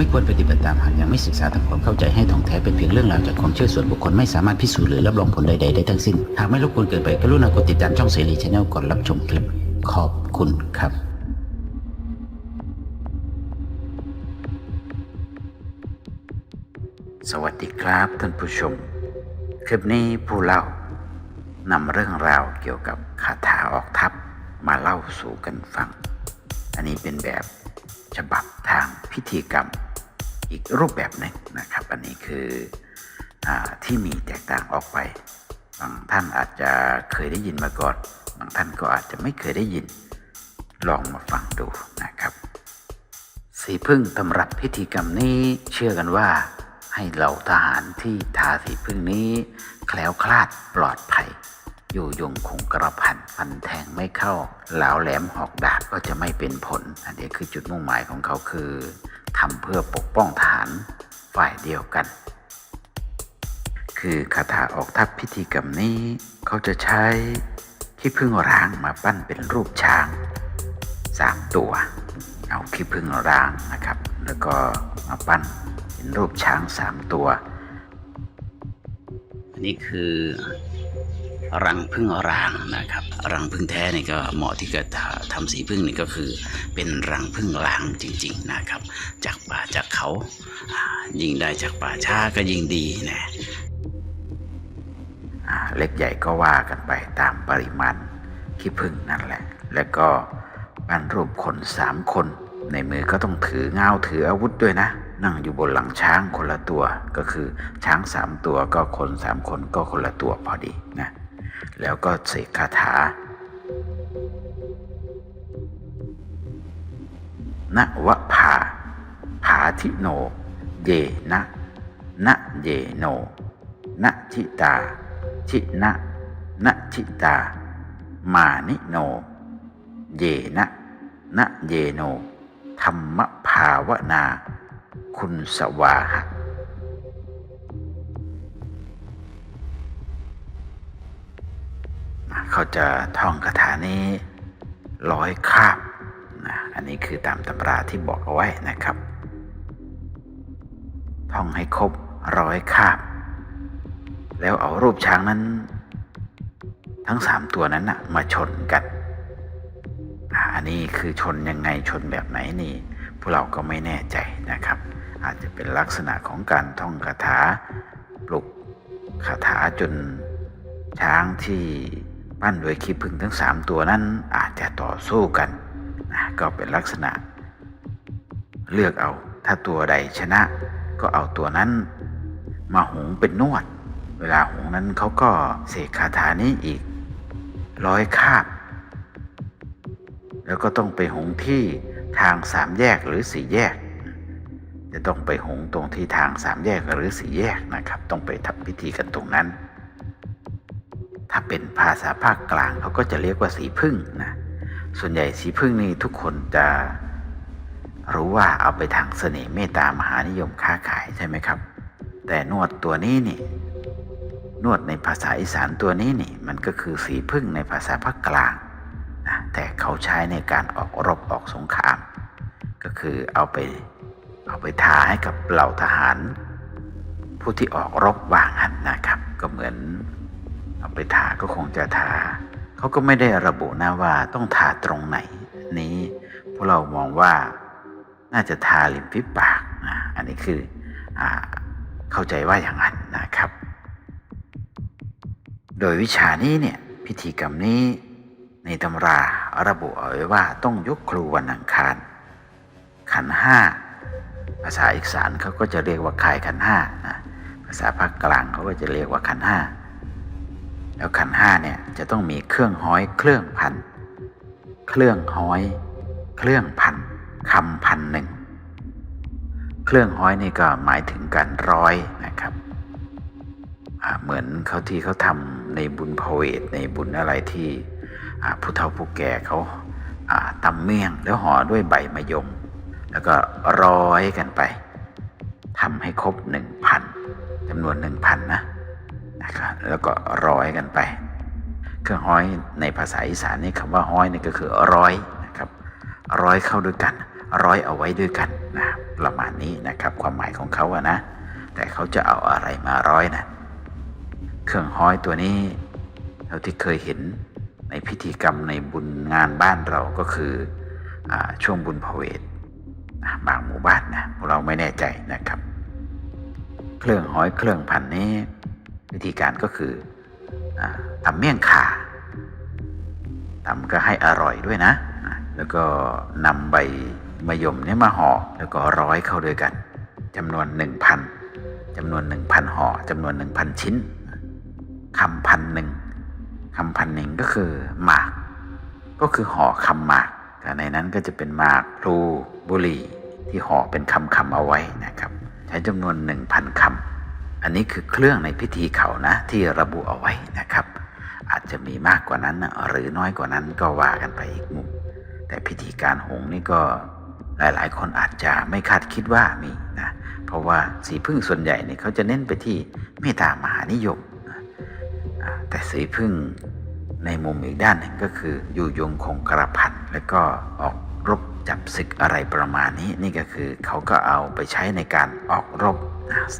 ไม่ควรปฏิบัติตามหากยังไม่ศึกษาทำความเข้าใจให้ท่องแท้เป็นเพียงเรื่องราวจากความเชื่อส่วนบุคคลไม่สามารถพิสูจน์หรือรับรองผลใดๆได้ทั้งสิ้น หากไม่รบกวนเกินไปกรุณากดติดตามช่องเสรีชาแนลก่อนรับชมคลิปขอบคุณครับสวัสดีครับท่านผู้ชม คลิปนี้ผู้เล่านำเรื่องราวเกี่ยวกับคาถาออกทัพมาเล่าสู่กันฟัง อันนี้เป็นแบบฉบับทางพิธีกรรม อีกรูปแบบหนึ่งนะครับ อันนี้คืออที่มีแตกต่างออกไป บางท่านอาจจะเคยได้ยินมาก่อน บางท่านก็อาจจะไม่เคยได้ยิน ลองมาฟังดูนะครับ สีพึ่งตำรับพิธีกรรมนี้เชื่อกันว่า ให้เหล่าทหารที่ทาสีพึ่งนี้ แคล้วคลาดปลอดภัย อยู่ยงคงกระพันฟันแทงไม่เข้า เหลาแหลมหอกดาบก็จะไม่เป็นผล อันนี้คือจุดมุ่งหมายของเขาคือ ทำเพื่อปกป้องฐานฝ่ายเดียวกัน คือคาถาออกทัพพิธีกรรมนี้ เขาจะใช้ขี้พึ่งร้างมาปั้นเป็นรูปช้างสามตัว เอาขี้พึ่งร้างนะครับ แล้วก็มาปั้นเป็นรูปช้างสามตัวอันนี้คือ รังพึ่งร้างนะครับ รังพึ่งแท้นี่ก็เหมาะที่จะทำสีพึ่งนี่ก็คือ เป็นรังพึ่งร้างจริง ๆนะครับ จากป่าจากเขายิ่งได้จากป่าช้าก็ยิ่งดีนะเล็กใหญ่ก็ว่ากันไปตามปริมาณขี้ผึ้งนั่นแหละ แล้วก็ปั้นรูปคนสามคน ในมือก็ต้องถือเงาถืออาวุธด้วยนะ นั่งอยู่บนหลังช้างคนละตัว ก็คือช้างสามตัวก็คนสามคนก็คนละตัวพอดีนะ แล้วก็เสกคาถานวะภาผาทิโน เยนะ นะเยโน นะชิตาชินะนะชิตา มานิโน เยนะ นะเยโน ธรรมภาวนา คุณสวาหะ เขาจะท่องคาถานี้ร้อยคาบนะอันนี้คือตามตำราที่บอกเอาไว้นะครับ ท่องให้ครบร้อยคาบ แล้วเอารูปช้างนั้น ทั้งสามตัวนั้นนะมาชนกันอันนี้คือชนยังไงชนแบบไหนนี่ พวกเราก็ไม่แน่ใจนะครับ อาจจะเป็นลักษณะของการท่องคาถาปลุกคาถาจนช้างที่ ปั้นโดยขี้ผึ้งทั้งสามตัวนั้นอาจจะต่อสู้กันนะก็เป็นลักษณะ เลือกเอาถ้าตัวใดชนะ ก็เอาตัวนั้น มาหุงเป็นนวด เวลาหุงนั้นเขาก็เสกคาถานี้อีกร้อยคาบ แล้วก็ต้องไปหุงที่ทางสามแยกหรือสี่แยก จะต้องไปหุงตรงที่ทางสามแยกหรือสี่แยกนะครับ ต้องไปทำพิธีกันตรงนั้น เป็นภาษาภาคกลางเขาก็จะเรียกว่าสีพึ่งนะส่วนใหญ่สีพึ่งนี่ทุกคนจะรู้ว่าเอาไปทางเสน่ห์เมตตามหานิยมค้าขายใช่ไหมครับ แต่นวดตัวนี้นี่ นวดในภาษาอีสานตัวนี้นี่ มันก็คือสีพึ่งในภาษาภาคกลางนะแต่เขาใช้ในการออกรบออกสงคราม ก็คือเอาไปเอาไปทาให้กับเหล่าทหาร ผู้ที่ออกรบวางหันนะครับ ก็เหมือน เอาไปทาก็คงจะทาเขาก็ไม่ได้ระบุนะว่าต้องทาตรงไหน นี้พวกเรามองว่าน่าจะทาริมฝีปากนะอันนี้คืออเข้าใจว่าอย่างนั้นนะครับ โดยวิชานี้เนี่ยพิธีกรรมนี้ในตำราระบุเอาไว้ว่าต้องยกครูวันอังคาร ขันห้าภาษาอีสานเขาก็จะเรียกว่าคายขันห้านะภาษาภาคกลางเขาก็จะเรียกว่าขันห้า แล้วขันห้าเนี่ยจะต้องมีเครื่องห้อยเครื่องพัน เครื่องห้อย เครื่องพันคำพันหนึ่ง เครื่องห้อยนี่ก็หมายถึงการร้อยนะครับ เหมือนเขาที่เขาทำในบุญพเวทในบุญอะไรที่ผู้เฒ่าผู้แก่เขาตำเมี่ยงแล้วห่อด้วยใบมะยม แล้วก็ร้อยกันไปทำให้ครบหนึ่งพันจำนวนหนึ่งพันนะ แล้วก็ร้อยกันไปเครื่องห้อยในภาษาอีสานนี่คำว่าห้อยนี่ก็คือร้อยนะครับร้อยเข้าด้วยกัน ร้อยเอาไว้ด้วยกันนะประมาณนี้นะครับความหมายของเขาอะนะ แต่เขาจะเอาอะไรมาร้อยนะเครื่องห้อยตัวนี้เราที่เคยเห็นในพิธีกรรมในบุญงานบ้านเราก็คืออช่วงบุญพเวทนะบางหมู่บ้านนะเราไม่แน่ใจนะครับ เครื่องห้อยเครื่องพันนี้ วิธีการก็คืออทำเมี่ยงขาทำก็ให้อร่อยด้วยนะ แล้วก็นำใบมะยมเนี่ยมาห่อแล้วก็ร้อยเข้าด้วยกันจำนวนหนึ่งพันจำนวนหนึ่งพันห่อจำนวนหนึ่งพันชิ้นคำพันหนึ่งคำพันหนึ่งก็คือหมาก ก็คือห่อคำหมากแต่ในนั้นก็จะเป็นหมากพลูบุหรี่ที่ห่อเป็นคำคำเอาไว้นะครับ ใช้จำนวนหนึ่งพันคำ อันนี้คือเครื่องในพิธีเขานะที่ระบุเอาไว้นะครับ อาจจะมีมากกว่านั้นหรือน้อยกว่านั้นก็ว่ากันไปอีกมุมแต่พิธีการหงนี่ก็หลายๆ คนอาจจะไม่คาดคิดว่ามีนะเพราะว่าสีพึ่งส่วนใหญ่เนี่ยเขาจะเน้นไปที่เมตตามหานิยม แต่สีพึ่งในมุมอีกด้านหนึ่งก็คืออยู่ยงคงกระพันแล้วก็ออกรบ จับศึกอะไรประมาณนี้นี่ก็คือเขาก็เอาไปใช้ในการออกรบ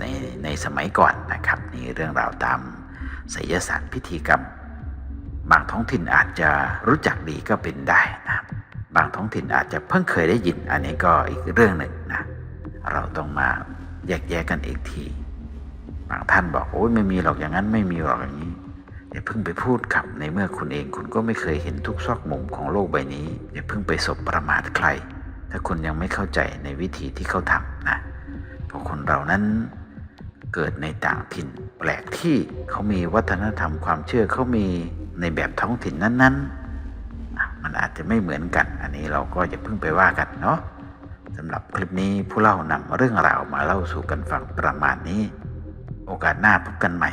ในในสมัยก่อนนะครับนี่เรื่องราวตามไสยศาสตร์พิธีกรรม บางท้องถิ่นอาจจะรู้จักดีก็เป็นได้นะบางท้องถิ่นอาจจะเพิ่งเคยได้ยิน อันนี้ก็อีกเรื่องหนึ่งนะเราต้องมาแยกแยะกันอีกทีบางท่านบอกโอ้ยไม่มีหรอกอย่างนั้นไม่มีหรอกอย่างนี้ อย่าเพิ่งไปพูดครับในเมื่อคุณเองคุณก็ไม่เคยเห็นทุกซอกมุมของโลกใบนี้ อย่าเพิ่งไปสบประมาทใคร ถ้าคุณยังไม่เข้าใจในวิธีที่เขาทำนะเพราะคนเรานั้นเกิดในต่างถิ่นแปลกที่เขามีวัฒนธรรมความเชื่อเขามีในแบบท้องถิ่นนั้นๆ มันอาจจะไม่เหมือนกัน อันนี้เราก็อย่าเพิ่งไปว่ากันเนาะสำหรับคลิปนี้ผู้เล่านำเรื่องราวมาเล่าสู่กันฟังประมาณนี้ โอกาสหน้าพบกันใหม่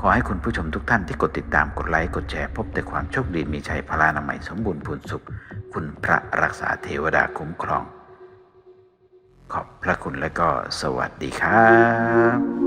ขอให้คุณผู้ชมทุกท่านที่กดติดตามกดไลค์กดแชร์พบแต่ความโชคดีมีชัยพลานามัยสมบูรณ์ผลสุข คุณพระรักษาเทวดาคุ้มครอง ขอบพระคุณและก็สวัสดีครับ